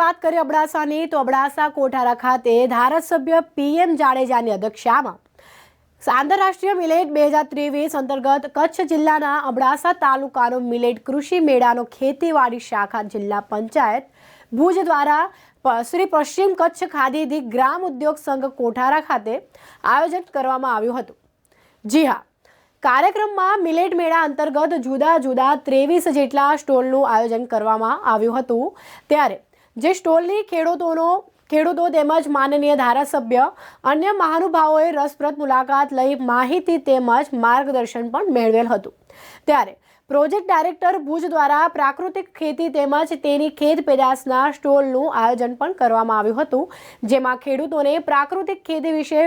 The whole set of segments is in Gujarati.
વાત કરીએ અબડાસાની, તો અબડાસા કોઠારા ખાતે ધારાસભ્ય પીએમ જાડેજાની અધ્યક્ષતામાં. આંતરરાષ્ટ્રીય મિલેટ બે હજાર ત્રેવીસ અંતર્ગત કચ્છ જિલ્લાના અબડાસા તાલુકાનો મિલેટ કૃષિ મેળાનો ખેતીવાડી શાખા જિલ્લા પંચાયત ભુજ દ્વારા શ્રી પશ્ચિમ કચ્છ ખાદીથી ગ્રામ ઉદ્યોગ સંઘ કોઠારા ખાતે આયોજન કરવામાં આવ્યું હતું. જી હા, કાર્યક્રમમાં મિલેટ મેળા અંતર્ગત જુદા જુદા ત્રેવીસ જેટલા સ્ટોલનું આયોજન કરવામાં આવ્યું હતું. ત્યારે જે સ્ટોલની ખેડૂતોનો ખેડૂતો તેમજ માનનીય ધારાસભ્ય અન્ય મહાનુભાવોએ રસપ્રદ મુલાકાત લઈ માહિતી તેમજ માર્ગદર્શન પણ મેળવેલ હતું. ત્યારે પ્રોજેક્ટ ડાયરેક્ટર ભુજ દ્વારા પ્રાકૃતિક ખેતી તેમજ તેની ખેત પેદાશના સ્ટોલનું આયોજન પણ કરવામાં આવ્યું હતું, જેમાં ખેડૂતોને પ્રાકૃતિક ખેતી વિશે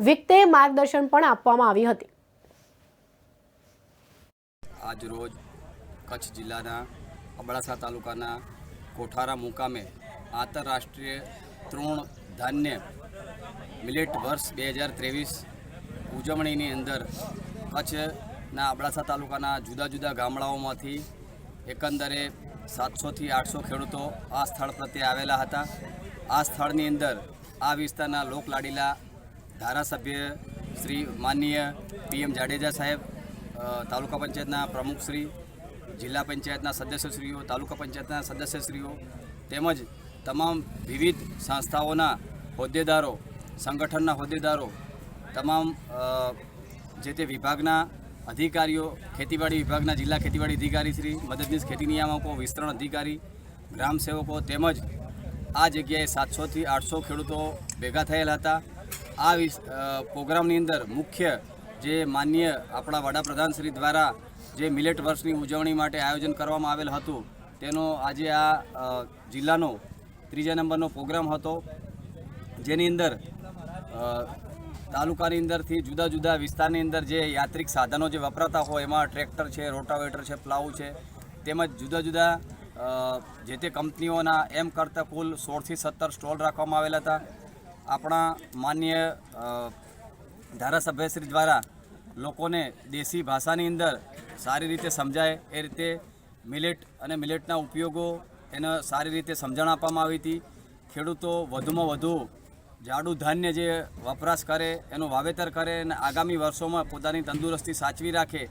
વિગતે માર્ગદર્શન પણ આપવામાં આવી હતી. આજ રોજ કચ્છ જિલ્લાના અબડાસા તાલુકાના કોઠારા મુકામે આંતરરાષ્ટ્રીય તૃણ ધાન્ય મિલેટ વર્ષ બે હજાર ત્રેવીસ ઉજવણીની અંદર કચ્છના અબડાસા તાલુકાના જુદા જુદા ગામડાઓમાંથી એકંદરે સાતસોથી આઠસો ખેડૂતો આ સ્થળ પ્રત્યે આવેલા હતા. આ સ્થળની અંદર આ વિસ્તારના લોકલાડીલા ધારાસભ્ય શ્રી માનનીય પીએમ જાડેજા સાહેબ તાલુકા પંચાયતના પ્રમુખશ્રી જિલ્લા પંચાયતના સદસ્યશ્રીઓ, તાલુકા પંચાયતના સદસ્યશ્રીઓ તેમજ તમામ વિવિધ સંસ્થાઓના હોદ્દેદારો, સંગઠનના હોદ્દેદારો, તમામ જે તે વિભાગના અધિકારીઓ, ખેતીવાડી વિભાગના જિલ્લા ખેતીવાડી અધિકારી શ્રી, મદદનીશ ખેતી નિયામકો, વિસ્તરણ અધિકારી, ગ્રામ સેવકો તેમજ આ જગ્યાએ સાતસોથી આઠસો ખેડૂતો ભેગા થયેલા હતા. આ પ્રોગ્રામની અંદર મુખ્ય જે માન્ય આપણા વડાપ્રધાન શ્રી દ્વારા જે મિલેટ વર્ષની ઉજવણી માટે આયોજન કરવામાં આવેલ હતું, તેનો આજે આ જિલ્લાનો ત્રીજા નંબરનો પ્રોગ્રામ હતો. જેની અંદર તાલુકાની અંદરથી જુદા જુદા વિસ્તારની અંદર જે યાત્રિક સાધનો જે વપરાતા હોય, એમાં ટ્રેક્ટર છે, રોટાવેટર છે પ્લાવ છે, તેમજ જુદા જુદા જે તે કંપનીઓના એમ કરતાં કુલ સોળથી સત્તર સ્ટોલ રાખવામાં આવેલા હતા. આપણા માન્ય ધારાસભ્યશ્રી દ્વારા લોકોને દેશી ભાષાની અંદર સારી રીતે સમજાય એ રીતે મિલેટ અને મિલેટના ઉપયોગો એને સારી રીતે સમજણ આપવામાં આવી હતી. ખેડૂતો વધુમાં વધુ જાડું ધાન્ય જે વપરાશ કરે, એનું વાવેતર કરે અને આગામી વર્ષોમાં પોતાની તંદુરસ્તી સાચવી રાખે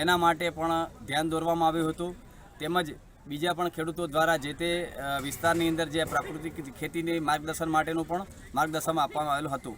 એના માટે પણ ધ્યાન દોરવામાં આવ્યું હતું. તેમજ બીજા પણ ખેડૂતો દ્વારા જે તે વિસ્તારની અંદર જે પ્રાકૃતિક ખેતીની માર્ગદર્શન માટેનું પણ માર્ગદર્શન આપવામાં આવેલું હતું.